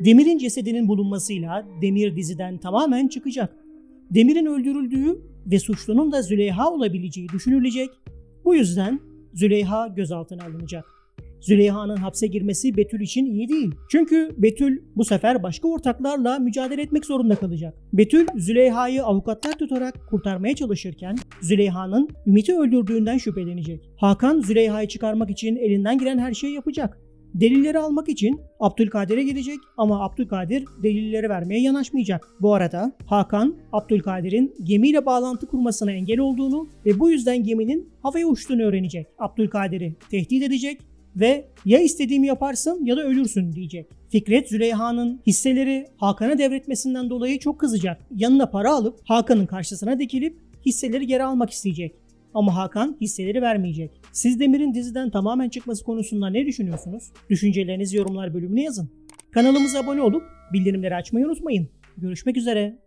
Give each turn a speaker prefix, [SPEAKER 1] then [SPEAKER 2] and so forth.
[SPEAKER 1] Demir'in cesedinin bulunmasıyla Demir diziden tamamen çıkacak. Demir'in öldürüldüğü ve suçlunun da Züleyha olabileceği düşünülecek. Bu yüzden Züleyha gözaltına alınacak. Züleyha'nın hapse girmesi Betül için iyi değil. Çünkü Betül bu sefer başka ortaklarla mücadele etmek zorunda kalacak. Betül Züleyha'yı avukatlar tutarak kurtarmaya çalışırken Züleyha'nın Ümit'i öldürdüğünden şüphelenecek. Hakan Züleyha'yı çıkarmak için elinden gelen her şeyi yapacak. Delilleri almak için Abdülkadir'e gidecek ama Abdülkadir delilleri vermeye yanaşmayacak. Bu arada Hakan, Abdülkadir'in gemiyle bağlantı kurmasına engel olduğunu ve bu yüzden geminin havaya uçtuğunu öğrenecek. Abdülkadir'i tehdit edecek ve ya istediğimi yaparsın ya da ölürsün diyecek. Fikret Züleyha'nın hisseleri Hakan'a devretmesinden dolayı çok kızacak. Yanına para alıp Hakan'ın karşısına dikilip hisseleri geri almak isteyecek. Ama Hakan hisseleri vermeyecek. Siz Demir'in diziden tamamen çıkması konusunda ne düşünüyorsunuz? Düşüncelerinizi yorumlar bölümüne yazın. Kanalımıza abone olup bildirimleri açmayı unutmayın. Görüşmek üzere.